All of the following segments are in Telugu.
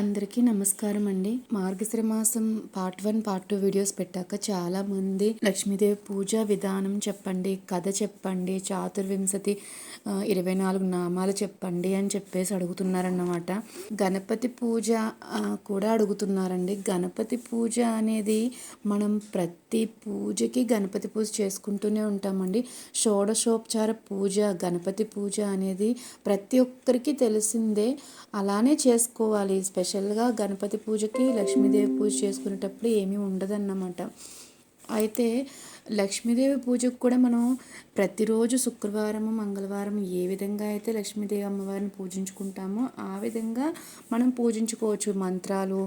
అందరికీ నమస్కారం అండి. మార్గశ్ర మాసం part one part two videos పెట్టాక చాలా మంది లక్ష్మీదేవి పూజ విధానం చెప్పండి కథ చెప్పండి చాతుర్వింశతి ఇరవై నాలుగు నామాలు చెప్పండి అని చెప్పేసి అడుగుతున్నారన్నమాట. గణపతి పూజ కూడా అడుగుతున్నారండి. గణపతి పూజ అనేది మనం ప్రతి పూజకి గణపతి పూజ చేసుకుంటూనే ఉంటామండి. షోడశోపచార పూజ గణపతి పూజ అనేది ప్రతి ఒక్కరికి తెలిసిందే. అలానే చేసుకోవాలి. స్పెషల్ స్పెషల్గా గణపతి పూజకి లక్ష్మీదేవి పూజ చేసుకునేటప్పుడు ఏమీ ఉండదన్నమాట. అయితే లక్ష్మీదేవి పూజకు కూడా మనం ప్రతిరోజు శుక్రవారం మంగళవారం ఏ విధంగా అయితే లక్ష్మీదేవి అమ్మవారిని పూజించుకుంటామో ఆ విధంగా మనం పూజించుకోవచ్చు. మంత్రాలు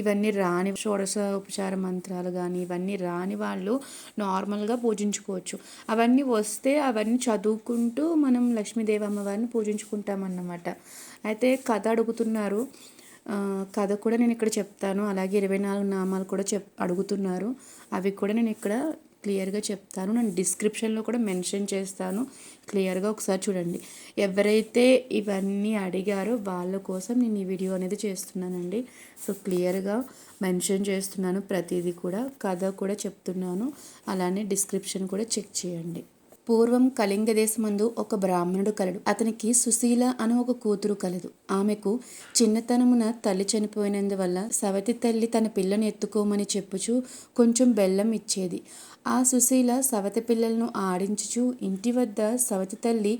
ఇవన్నీ రాని షోడశ ఉపచార మంత్రాలు కానీ ఇవన్నీ రాని వాళ్ళు నార్మల్గా పూజించుకోవచ్చు. అవన్నీ వస్తే అవన్నీ చదువుకుంటూ మనం లక్ష్మీదేవి అమ్మవారిని పూజించుకుంటామన్నమాట. అయితే కథ అడుగుతున్నారు. కథ కూడా నేను ఇక్కడ చెప్తాను. అలాగే ఇరవై నాలుగు నామాలు కూడా చెప్ అడుగుతున్నారు. అవి కూడా నేను ఇక్కడ క్లియర్గా చెప్తాను. నేను డిస్క్రిప్షన్లో కూడా మెన్షన్ చేస్తాను. క్లియర్గా ఒకసారి చూడండి. ఎవరైతే ఇవన్నీ అడిగారో వాళ్ళ కోసం నేను ఈ వీడియో అనేది చేస్తున్నానండి. సో క్లియర్గా మెన్షన్ చేస్తున్నాను. ప్రతిదీ కూడా కథ కూడా చెప్తున్నాను. అలానే డిస్క్రిప్షన్ కూడా చెక్ చేయండి. పూర్వం కళింగ దేశమందు ఒక బ్రాహ్మణుడు కలడు. అతనికి సుశీల అను ఒక కూతురు కలదు. ఆమెకు చిన్నతనమున తల్లి చనిపోయినందువల్ల సవతి తల్లి తన పిల్లను ఎత్తుకోమని చెప్పుచు కొంచెం బెల్లం ఇచ్చేది. ఆ సుశీల సవతి పిల్లలను ఆడించుచు ఇంటి వద్ద సవతి తల్లి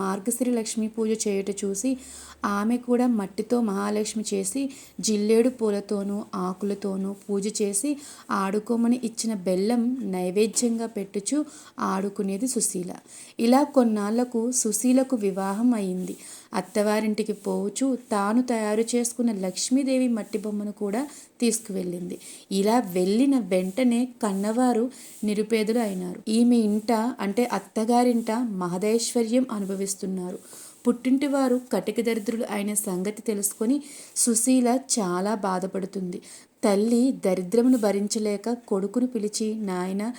మార్గశ్రీ లక్ష్మి పూజ చేయుట చూసి ఆమె కూడా మట్టితో మహాలక్ష్మి చేసి జిల్లేడు పూలతోనూ ఆకులతోనూ పూజ చేసి ఆడుకోమని ఇచ్చిన బెల్లం నైవేద్యంగా పెట్టుచు అనేది సుశీల. ఇలా కొన్నాళ్ళకు సుశీలకు వివాహం అయింది. అత్తవారింటికి పోవచ్చు తాను తయారు చేసుకున్న లక్ష్మీదేవి మట్టి బొమ్మను కూడా తీసుకువెళ్ళింది. ఇలా వెళ్ళిన వెంటనే కన్నవారు నిరుపేదలు అయినారు. ఈమె ఇంట అంటే అత్తగారింట మహదైశ్వర్యం అనుభవిస్తున్నారు. పుట్టింటి వారు కటిక దరిద్రులు అయిన సంగతి తెలుసుకొని సుశీల చాలా బాధపడుతుంది. తల్లి దరిద్రమును భరించలేక కొడుకును పిలిచి నాయన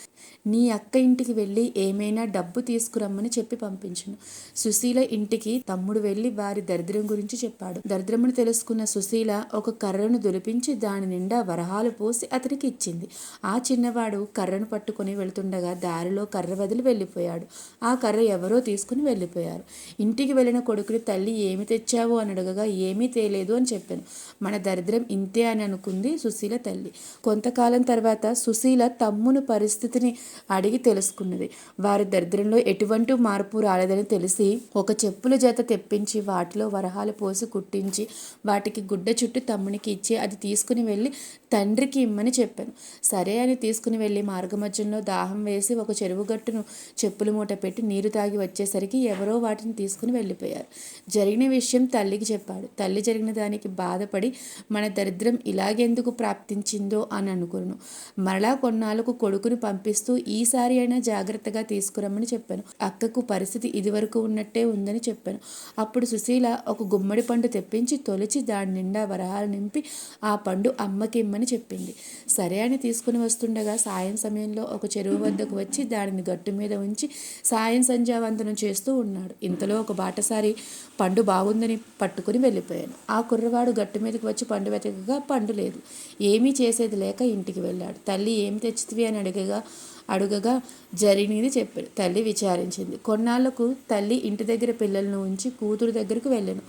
నీ అక్క ఇంటికి వెళ్ళి ఏమైనా డబ్బు తీసుకురమ్మని చెప్పి పంపించును. సుశీల ఇంటికి తమ్ముడు వెళ్ళి వారి దరిద్రం గురించి చెప్పాడు. దరిద్రమును తెలుసుకున్న సుశీల ఒక కర్రను దులిపించి దాని నిండా వరహాలు పోసి అతనికి ఇచ్చింది. ఆ చిన్నవాడు కర్రను పట్టుకొని వెళుతుండగా దారిలో కర్ర వదిలి వెళ్ళిపోయాడు. ఆ కర్ర ఎవరో తీసుకుని వెళ్ళిపోయారు. ఇంటికి వెళ్ళిన కొడుకుని తల్లి ఏమి తెచ్చావు? అని అడగగా ఏమీ తేలేదు అని చెప్పాను. మన దరిద్రం ఇంతే అని అనుకుంది సుశీల తల్లి. కొంతకాలం తర్వాత సుశీల తమ్ముని పరిస్థితిని అడిగి తెలుసుకున్నది. వారి దరిద్రంలో ఎటువంటి మార్పు రాలేదని తెలిసి ఒక చెప్పుల జత తెప్పించి వాటిలో వరహాలు పోసి కుట్టించి వాటికి గుడ్డ చుట్టూ తమ్మునికి ఇచ్చి అది తీసుకుని వెళ్ళి తండ్రికి ఇమ్మని చెప్పాను. సరే అని తీసుకుని వెళ్ళి మార్గమధ్యంలో దాహం వేసి ఒక చెరువు గట్టును చెప్పుల మూట పెట్టి నీరు తాగి వచ్చేసరికి ఎవరో వాటిని తీసుకుని వెళ్ళిపోయారు. జరిగిన విషయం తల్లికి చెప్పాడు. తల్లి జరిగిన దానికి బాధపడి మన దరిద్రం ఇలాగెందుకు ప్రాప్తించిందో అని అనుకున్నాను. మరలా కొన్నాళ్ళకు కొడుకుని పంపిస్తూ ఈసారి అయినా జాగ్రత్తగా తీసుకురమ్మని చెప్పాను. అక్కకు పరిస్థితి ఇదివరకు ఉన్నట్టే ఉందని చెప్పాను. అప్పుడు సుశీల ఒక గుమ్మడి పండు తెప్పించి తొలిచి దాని నిండా వరహాలు నింపి ఆ పండు అమ్మకి అని చెప్పింది. సరే అని తీసుకుని వస్తుండగా సాయం సమయంలో ఒక చెరువు వద్దకు వచ్చి దానిని గట్టు మీద ఉంచి సాయం సంధ్యావందనం చేస్తూ ఉన్నాడు. ఇంతలో ఒక బాటసారి పండు బాగుందని పట్టుకుని వెళ్ళిపోయాను. ఆ కుర్రవాడు గట్టు మీదకి వచ్చి పండు వెతకగా పండు లేదు. ఏమీ చేసేది లేక ఇంటికి వెళ్ళాడు. తల్లి ఏమి తెచ్చితివి అని అడగగా అడుగగా జరిగినది చెప్పాడు తల్లి విచారించింది. కొన్నాళ్ళకు తల్లి ఇంటి దగ్గర పిల్లలను ఉంచి కూతురు దగ్గరకు వెళ్ళాను.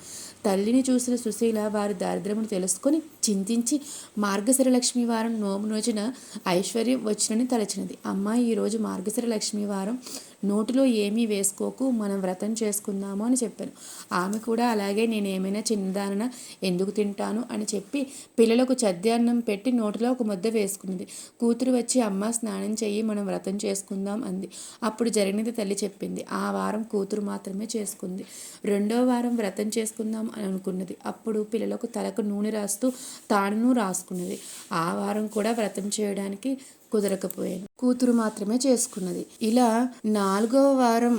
తల్లిని చూసిన సుశీల వారి దారిద్ర్యమును తెలుసుకొని చింతించి మార్గశిర లక్ష్మి వారం నోము రోజున ఐశ్వర్యం వచ్చినని తలచినది. అమ్మ ఈరోజు మార్గశిర లక్ష్మి వారం నోటిలో ఏమీ వేసుకోకు మనం వ్రతం చేసుకుందాము అని చెప్పాను ఆమె కూడా అలాగే నేను ఏమైనా చిన్నదానన ఎందుకు తింటాను అని చెప్పి పిల్లలకు చద్యాన్నం పెట్టి నోటిలో ఒక ముద్ద వేసుకున్నది కూతురు వచ్చి అమ్మ స్నానం చెయ్యి మనం వ్రతం చేసుకుందాం అంది. అప్పుడు జరిగినది తల్లి చెప్పింది. ఆ వారం కూతురు మాత్రమే చేసుకుంది. రెండో వారం వ్రతం చేసుకుందాం అని అనుకున్నది. అప్పుడు పిల్లలకు తలకు నూనె రాస్తూ తాను రాసుకున్నది. ఆ వారం కూడా వ్రతం చేయడానికి కుదరకపోయాను కూతురు మాత్రమే చేసుకున్నది. ఇలా నాలుగవ వారం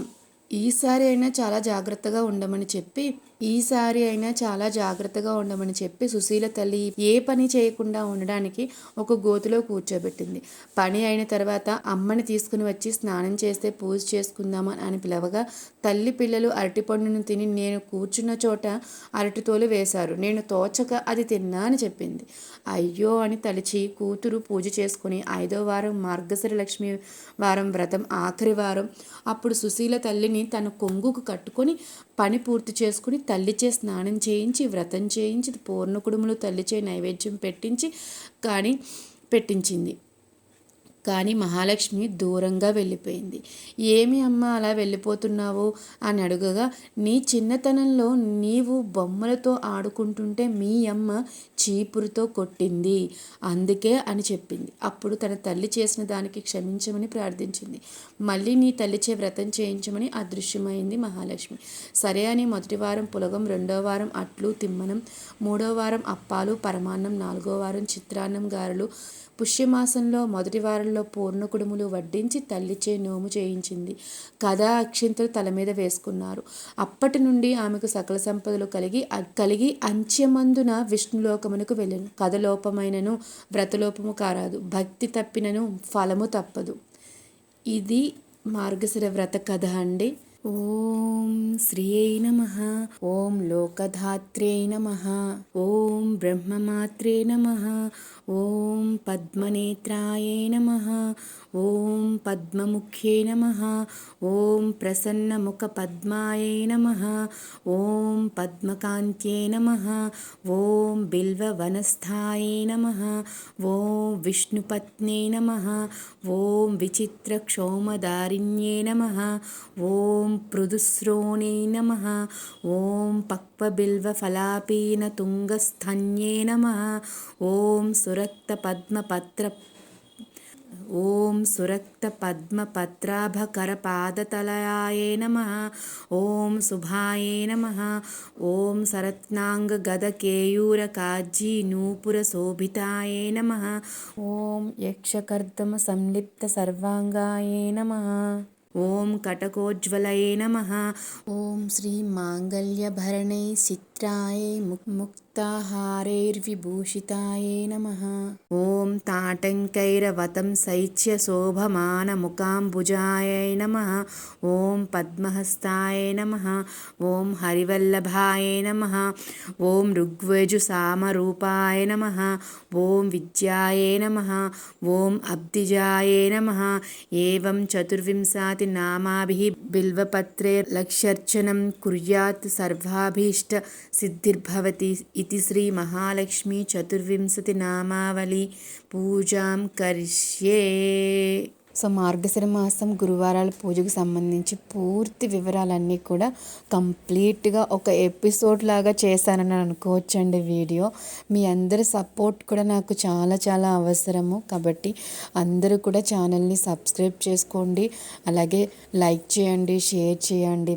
ఈసారి అయినా చాలా జాగ్రత్తగా ఉండమని చెప్పి ఈసారి అయినా చాలా జాగ్రత్తగా ఉండమని చెప్పి సుశీల తల్లి ఏ పని చేయకుండా ఉండడానికి ఒక గోతిలో కూర్చోబెట్టింది. పని అయిన తర్వాత అమ్మని తీసుకుని వచ్చి స్నానం చేస్తే పూజ చేసుకుందామని అని పిలవగా తల్లి పిల్లలు అరటిపండును తిని నేను కూర్చున్న చోట అరటితోలు వేశారు. నేను తోచక అది తిన్నా అని చెప్పింది. అయ్యో అని తలిచి కూతురు పూజ చేసుకుని ఐదో వారం మార్గశిర లక్ష్మి వారం వ్రతం ఆఖరి వారం అప్పుడు సుశీల తల్లిని తన కొంగుకు కట్టుకొని పని పూర్తి చేసుకుని తల్లిచే స్నానం చేయించి వ్రతం చేయించి పూర్ణ కుడుములు తల్లిచే నైవేద్యం పెట్టించి కానీ పెట్టించింది. కానీ మహాలక్ష్మి దూరంగా వెళ్ళిపోయింది. ఏమి అమ్మ అలా వెళ్ళిపోతున్నావు? అని అడుగగా నీ చిన్నతనంలో నీవు బొమ్మలతో ఆడుకుంటుంటే మీ అమ్మ చీపురుతో కొట్టింది. అందుకే అని చెప్పింది. అప్పుడు తన తల్లి చేసిన దానికి క్షమించమని ప్రార్థించింది. మళ్ళీ నీ తల్లిచే వ్రతం చేయించమని అదృశ్యమైంది మహాలక్ష్మి. సరే అని మొదటి వారం పులగం రెండో వారం అట్లు తిమ్మనం మూడో వారం అప్పాలు పరమాన్నం నాలుగో వారం చిత్రాన్నం గారులు పుష్యమాసంలో మొదటి వారంలో పూర్ణ కుడుములు వడ్డించి తల్లిచే నోము చేయించింది. కథా అక్షింతలు తల మీద వేసుకున్నారు. అప్పటి నుండి ఆమెకు సకల సంపదలు కలిగి కలిగి అంత్యమందున విష్ణులోకమునకు వెళ్ళను. కథలోపమైనను వ్రతలోపము కారాదు. భక్తి తప్పినను ఫలము తప్పదు. ఇది మార్గశిర వ్రత కథ అండి. ॐ श्रियै नमः ॐ लोकधात्रे नमः ॐ ब्रह्ममात्रे नमः ॐ पद्मनेत्राय नमः ॐ पद्ममुख्ये नमः ॐ प्रसन्नमुखपद्माय नमः ॐ पद्मकान्त्ये नमः ॐ बिल्ववनस्थाय नमः ॐ विष्णुपत्ने नमः ॐ विचित्रक्षौमदारिण्ये नमः ॐ పృదుశ్రోణే నమ ఓం పక్వబిల్వ ఫలాపీన తుంగస్థన్యే నమ ఓం సురక్త పద్మపత్ర ఓం సురక్త సురక్తపద్మపత్రాభకరపాదతలయాయ నమ ఓం శుభాయే నమ ఓం సరత్నాంగగదకేయూరకాజీ నూపుర శోభితాయే నమ ఓం యక్షకర్దమ సంలిప్త సర్వాంగాయే నమ ఓం కటకోజ్వలయే నమ. ఓం శ్రీ మాంగళ్యభరణై సిత్ य मुक्ताहारैर्विभूषिताय नमः। ॐ ताटङ्कैरवतं शैच्य शैत्यशोभमानमुखाम्बुजाय नमः। ॐ पद्महस्ताय नमः। ॐ हरिवल्लभाय नमः। ॐ ॐग्वजुसामरूपाय नमः। ॐ विद्याय नमः। ॐ अब्धिजाय नमः। एवं चतुर्विंशातिनामाभिः बिल्वपत्रे लक्ष्यर्चनं कुर्यात् सर्वाभीष्ट సిద్ధిర్భవతి ఇది శ్రీ మహాలక్ష్మి చతుర్వింశతి నామావళి. పూజాం కరిష్యే. సో మార్గశిర మాసం గురువారాల పూజకు సంబంధించి పూర్తి వివరాలన్నీ కూడా కంప్లీట్గా ఒక ఎపిసోడ్ లాగా చేశానని అనుకోవచ్చండి వీడియో. మీ అందరి సపోర్ట్ కూడా నాకు చాలా చాలా అవసరము. కాబట్టి అందరూ కూడా ఛానల్ని సబ్స్క్రైబ్ చేసుకోండి. అలాగే లైక్ చేయండి షేర్ చేయండి.